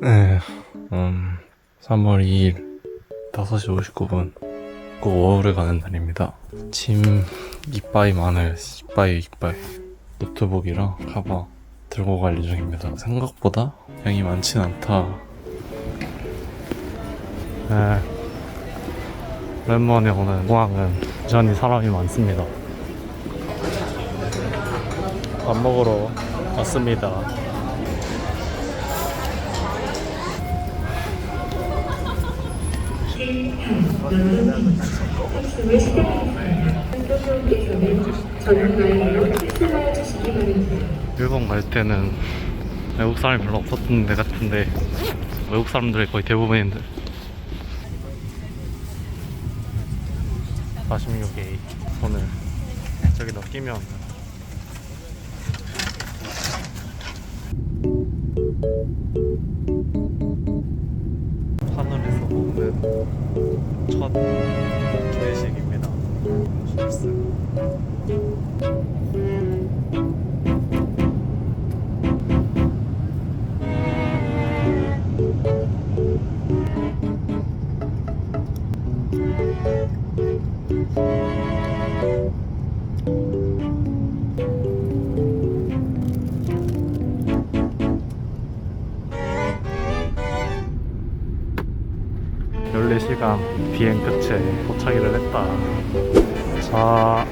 네, 음, 3월 2일 5시 59분 꼭 워홀에 가는 날입니다. 짐 이빠이 많아요. 이빠이 이빠이 노트북이랑 가방 들고 갈 예정입니다. 생각보다 양이 많진 않다. 네, 오랜만에 오는 공항은 여전히 사람이 많습니다. 밥 먹으러 왔습니다. 일본 갈 때는 외국 사람이 별로 없었던 데 같은데 외국 사람들이 거의 대부분인데. 46A 손을 저기다 끼면 하늘에서 보는 첫 3시간 비행 끝에 도착을 했다. 자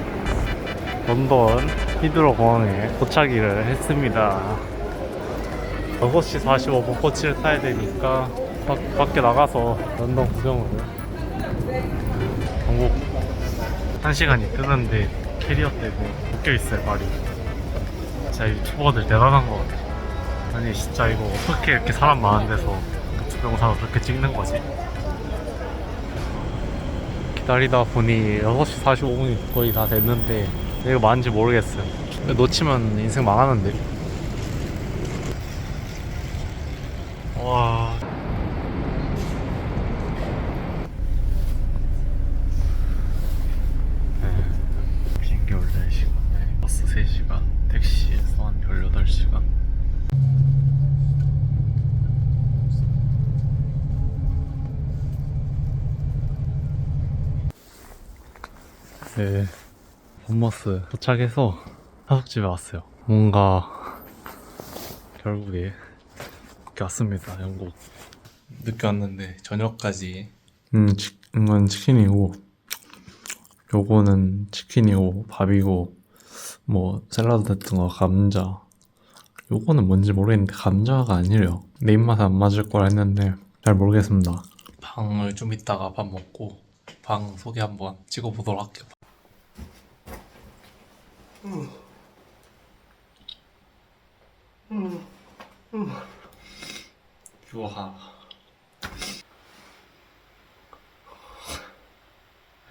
런던 히드로 공항에 도착을 했습니다. 6시 45분 코치를 타야 되니까 바, 밖에 나가서 런던 구경을 전국 1시간이 뜨는데 캐리어 때문에 묶여있어요 발이. 진짜 유튜버들 대단한 것 같아. 아니 진짜 이거 어떻게 이렇게 사람 많은 데서 그 영상을 그렇게 찍는 거지? 기다리다 보니 6시 45분이 거의 다 됐는데 이거 많은지 모르겠어요. 놓치면 인생 망하는데. 와 네. 비행기 원래 4시간에 버스 3시간 택시에서 한 18시간 네. 본머스 도착해서 하숙집에 왔어요. 뭔가 결국에 늦게 왔습니다 영국. 늦게 왔는데 저녁까지. 음 치, 이건 치킨이고 요거는 치킨이고 밥이고 뭐 샐러드 같은 거 감자. 요거는 뭔지 모르겠는데 감자가 아니래요. 내 입맛에 안 맞을 거라 했는데 잘 모르겠습니다. 방을 좀 이따가 밥 먹고 방 소개 한번 찍어보도록 할게요 유하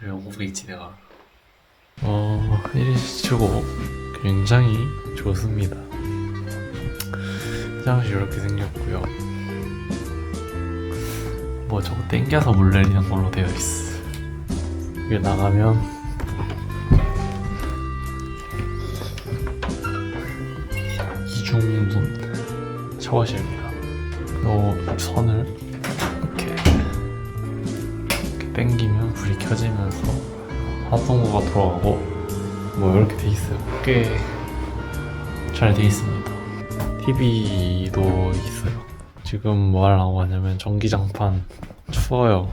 영국에 있지 내가? 어 1인치고. 굉장히 좋습니다. 화장실 이렇게 생겼고요. 뭐 저거 땡겨서 물 내리는 걸로 되어 있어. 여기 나가면 중문 샤워실입니다 요 선을 이렇게 이렇게 당기면 불이 켜지면서 하동구가 돌아가고 뭐 이렇게 돼 있어요. 꽤 잘 돼 있습니다. TV도 있어요. 지금 뭐 하려고 하냐면 전기장판 추워요.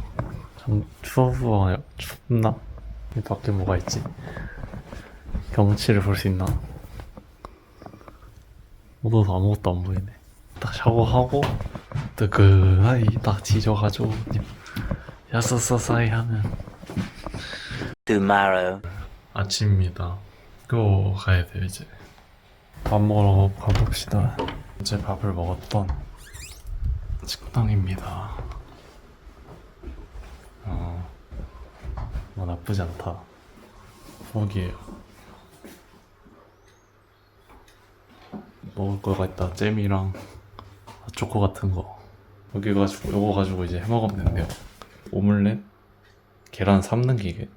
전, 추워요. 춥나? 이 밖에 뭐가 있지? 경치를 볼 수 있나? 어두워서 아무것도 안 보이네. 딱 샤워하고 뜨끈하니 딱 지져가지고 야스사사이 하면 tomorrow. 아침입니다. 또 가야 돼요 이제. 밥 먹으러 가봅시다. 어제 밥을 먹었던 식당입니다. 어, 뭐 나쁘지 않다. 부엌이에요. 먹을 거가 있다. 잼이랑 초코 같은 거. 여기 가지고 요거 가지고 이제 해 먹으면 된대요. 오믈렛, 계란 삶는 기계,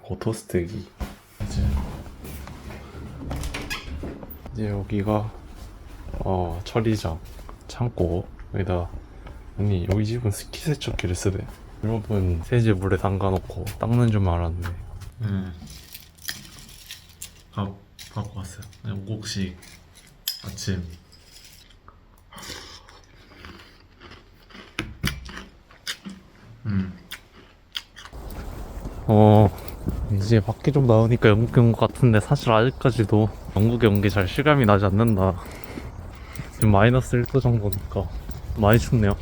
그리고 토스트기. 이제 이제 여기가 어 처리장 창고 여기다 아니 여기 집은 스키 세척기를 쓰대 여러분 세제 물에 담가놓고 닦는 줄 알았는데 네밥 갖고 왔어요 영국식 아침. 음. 어 이제 밖에 좀 나오니까 영국에 온 것 같은데 사실 아직까지도 영국에 온 게 잘 실감이 나지 않는다. 지금 마이너스 1도 정도니까 많이 춥네요.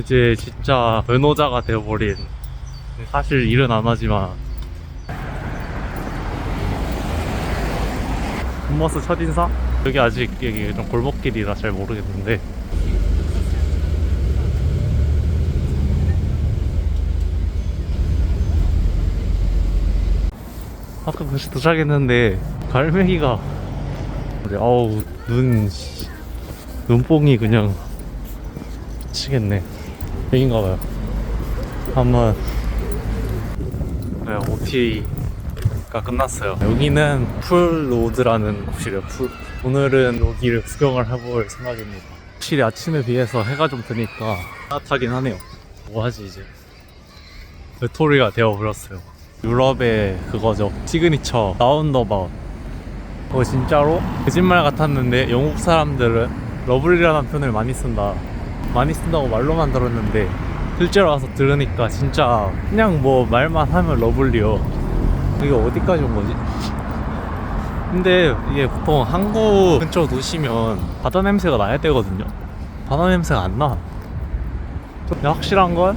이제 진짜 변호자가 되어버린 사실 일은 안 하지만 홈머스 첫인상? 여기 아직 여기 좀 골목길이라 잘 모르겠는데. 아까 다시 도착했는데 갈매기가 아우 눈 씨, 눈뽕이 그냥 미치겠네. 여긴가봐요. 한번. 네, OT 가 끝났어요. 여기는 풀로드라는 곳이래요 풀. 오늘은 여기를 구경을 해볼 생각입니다. 확실히 아침에 비해서 해가 좀 드니까 따뜻하긴 하네요. 뭐하지 이제? 외톨이가 되어버렸어요. 유럽의 그거죠. 시그니처 라운더바웃. 그거 진짜로? 거짓말 같았는데 영국 사람들은 러블리라는 표현을 많이 쓴다. 많이 쓴다고 말로만 들었는데 실제로 와서 들으니까 진짜 그냥 뭐 말만 하면 러블리요 이게 어디까지 온 거지? 근데 이게 보통 한국 근처 도시면 바다 냄새가 나야 되거든요. 바다 냄새가 안나. 근데 확실한 건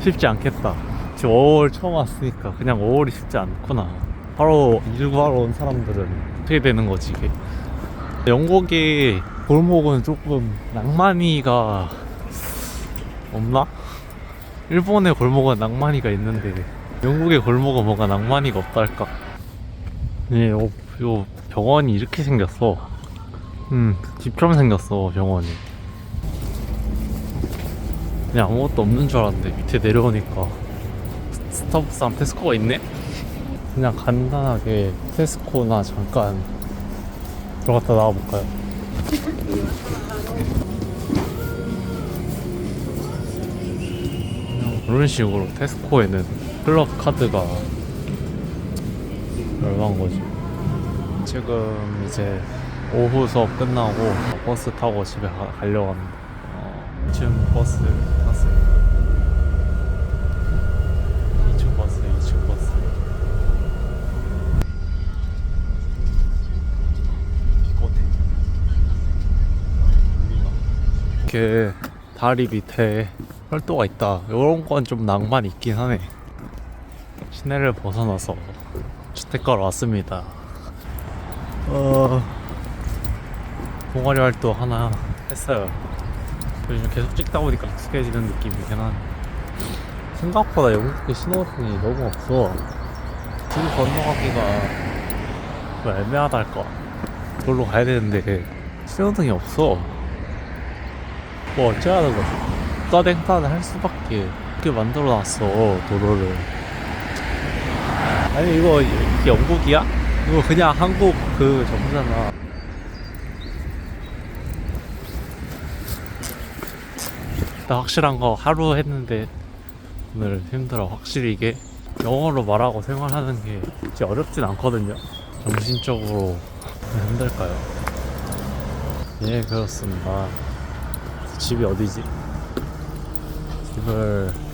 쉽지 않겠다. 지금 5월 처음 왔으니까 그냥 5월이 쉽지 않구나. 바로 일구하러 온 사람들은 어떻게 되는 거지 이게? 영국의 골목은 조금 낭만이가 없나? 일본의 골목은 낭만이가 있는데 영국의 골목은 뭔가 낭만이가 할까 예, 요, 요 병원이 이렇게 생겼어 음 집처럼 생겼어 병원이 그냥 아무것도 없는 줄 알았는데 밑에 내려오니까 스- 스타벅스랑 테스코가 있네? 그냥 간단하게 테스코나 잠깐 들어갔다 나와볼까요? 그런 식으로 테스코에는 클럽 카드가 얼마인 거지? 지금 이제 오후 수업 끝나고 버스 타고 집에 가, 가려고 합니다. 어, 2층 버스 탔어요. 2층 버스, 2층 버스. 이렇게 다리 밑에 철도가 있다. 이런 건 좀 낭만 있긴 하네. 시내를 벗어나서 주택가로 왔습니다. 어, 동아리 활동 하나 했어요. 요즘 계속 찍다 보니까 익숙해지는 느낌이긴 한. 생각보다 영국의 신호등이 너무 없어. 길 건너가기가 좀 애매하다 할까. 그걸로 가야 되는데 신호등이 없어. 뭐 어찌 하는 거지? 국가댕탄을 할 수밖에 그렇게 만들어 놨어 도로를 아니 이거 영국이야? 이거 그냥 한국 그 정부잖아 나 확실한 거 하루 했는데 오늘 힘들어 확실히 이게 영어로 말하고 생활하는 게 진짜 어렵진 않거든요 정신적으로 힘들까요? 예 그렇습니다 집이 어디지? 집을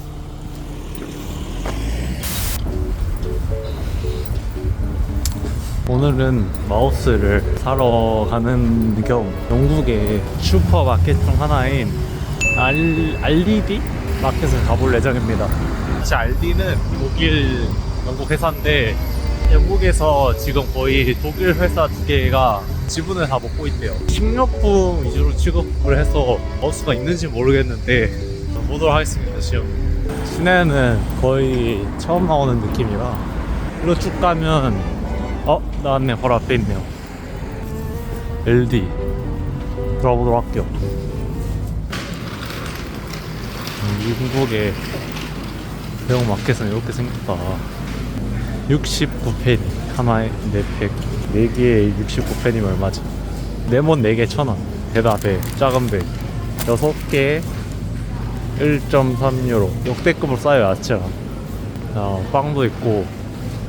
오늘은 마우스를 사러 가는 겸 영국의 슈퍼마켓 중 하나인 알, 알리디 마켓을 가볼 예정입니다. 제 알디는 독일 영국 회사인데 영국에서 지금 거의 독일 회사 두 개가 지분을 다 먹고 있대요. 식료품 위주로 취급을 해서 마우스가 있는지 모르겠는데 보도록 하겠습니다. 지금 시내는 거의 처음 나오는 느낌이라 이리로 쭉 가면 어? 나왔네 바로 앞에 있네요. LD 들어보도록 할게요. 음, 미국의 대형 마켓은 이렇게 생겼다. 69페니 하나에 4팩 4개에 69페니면 얼마지? 레몬 4개 1000원 대답에 작은 배. 6개 1.3유로. 역대급으로 싸요 야채가 자 빵도 있고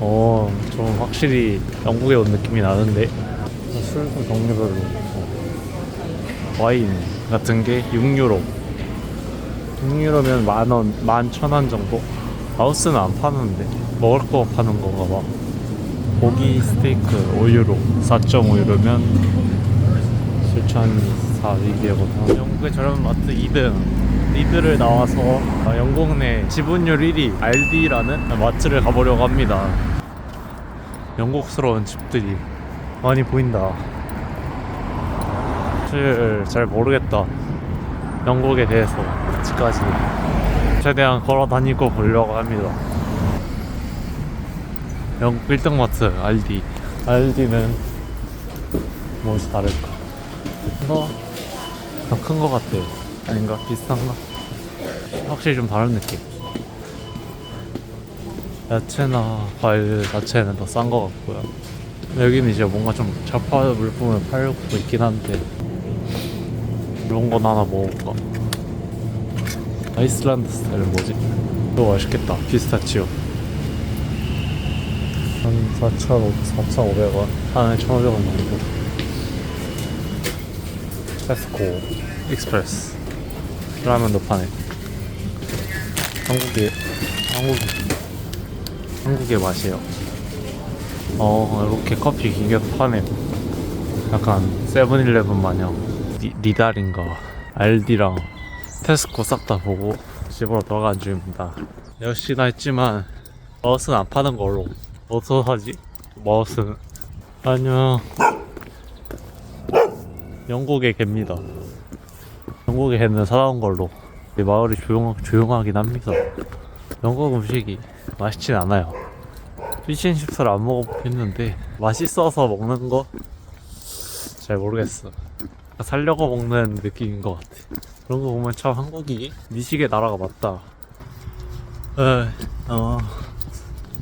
어 좀 확실히 영국에 온 느낌이 나는데. 술도 종류별로. 있고 와인 같은 게 6유로. 6유로면 만 원, 만 천 원 정도? 하우스는 안 파는데. 먹을 거 파는 건가 봐. 고기 스테이크 5유로. 4.5유로면 7,400이거든 영국의 저렴 마트 2등 리드를 나와서 어, 영국 내 지분율 1위 알디라는 마트를 가보려고 합니다 영국스러운 집들이 많이 보인다. 사실 잘 모르겠다. 영국에 대해서 아직까지. 최대한 걸어 다니고 보려고 합니다. 영국 1등 마트 알디. 알디는 무엇이 다를까? 더큰거 같아요. 아닌가? 비슷한가? 확실히 좀 다른 느낌 야채나 과일 자체는 더싼거 같고요. 여기는 이제 뭔가 좀 자파 물품을 팔고 있긴 한데 이런 건 하나 먹어볼까? 아이슬란드 스타일 뭐지? 이거 맛있겠다. 피스타치오. 한 4,500원? 하나에 1,500원 정도. 테스코 익스프레스. 라면도 파네. 한국의 한국 한국의 맛이에요. 어 이렇게 커피 기계도 파네 약간 세븐일레븐 마냥 리, 리달인가 알디랑 테스코 싹 다 보고 집으로 돌아간 중입니다. 10시나 했지만 마우스는 안 파는 걸로. 어디서 사지? 마우스는 안녕. 영국의 개입니다. 영국의 개는 사나운 걸로. 이 마을이 조용, 조용하긴 합니다 영국 음식이 맛있진 않아요. 피시앤칩스를 안 먹어보겠는데 맛있어서 먹는 거? 잘 모르겠어. 살려고 먹는 느낌인 것 같아. 그런 거 보면 참 한국이 미식의 나라가 맞다. 에, 어,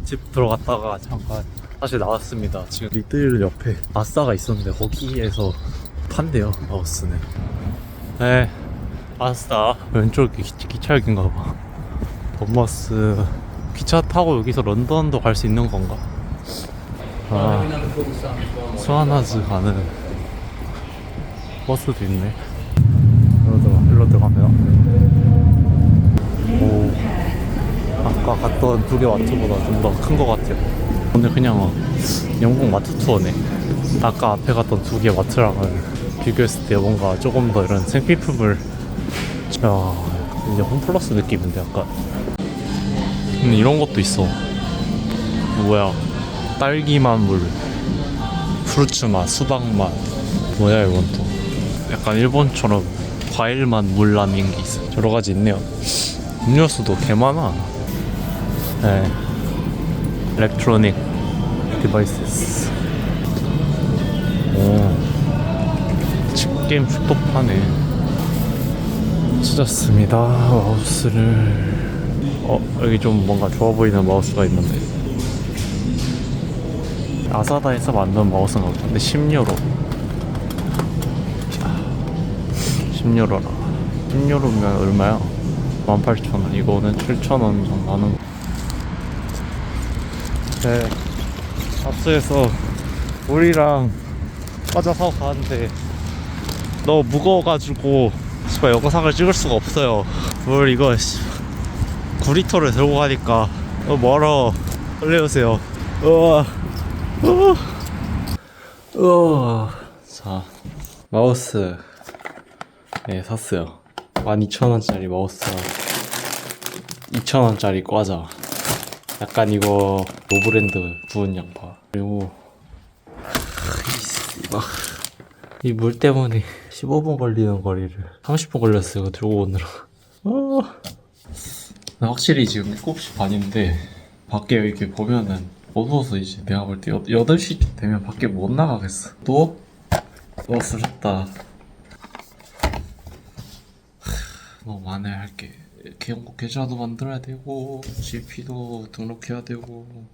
집 들어갔다가 잠깐 다시 나왔습니다. 지금 리들 옆에 아싸가 있었는데 거기에서 판대요 마우스는. 네 아싸. 왼쪽 기, 기차역인가 봐 버머스. 기차 타고 여기서 런던도 갈 수 있는 건가? 아 수아나즈 가는 버스도 있네. 들어가 일로 들어가면 오 아까 갔던 두 개 마트보다 좀 더 큰 것 같아요. 오늘 그냥 어, 영국 마트 투어네. 아까 앞에 갔던 두 개 마트랑은 비교했을 때 뭔가 조금 더 이런 생필품을 야 이제 홈플러스 느낌인데 약간 근데 이런 것도 있어. 뭐야? 딸기맛 물. 프루츠 맛 수박 맛. 뭐야 이건 또. 약간 일본처럼 과일 맛 물 나는 게 있어. 여러 가지 있네요. 음료수도 개 많아. 네. 일렉트로닉 디바이스스 오. 칩게임 슈퍼파네 찾았습니다. 마우스를. 어 여기 좀 뭔가 좋아 보이는 마우스가 있는데. 아사다에서 만든 마우스인가 본데 10유로. 10유로라. 10유로면 얼마야? 18,000원. 이거는 7,000원 정도 하는 네. 마트에서 우리랑 사고 가는데 너무 무거워가지고 씨발 영상을 찍을 수가 없어요. 뭘 이거 씨. 9리터를 들고 가니까 어 멀어 빨리 오세요? 우와. 우와. 우와. 자 마우스. 네 샀어요. 12,000원짜리 마우스랑 2,000원짜리 과자. 약간 이거 노브랜드 구운 양파. 그리고 이 물 때문에 15분 걸리는 거리를 30분 걸렸어요 이거 들고 오느라. 아. 확실히 지금 7시 반인데 밖에 이렇게 보면은 어두워서 이제 내가 볼 때 8시쯤 되면 밖에 못 나가겠어. 또? 또 쓰셨다. 너무 많아야 할게. 개인곡 계좌도 만들어야 되고 GP도 등록해야 되고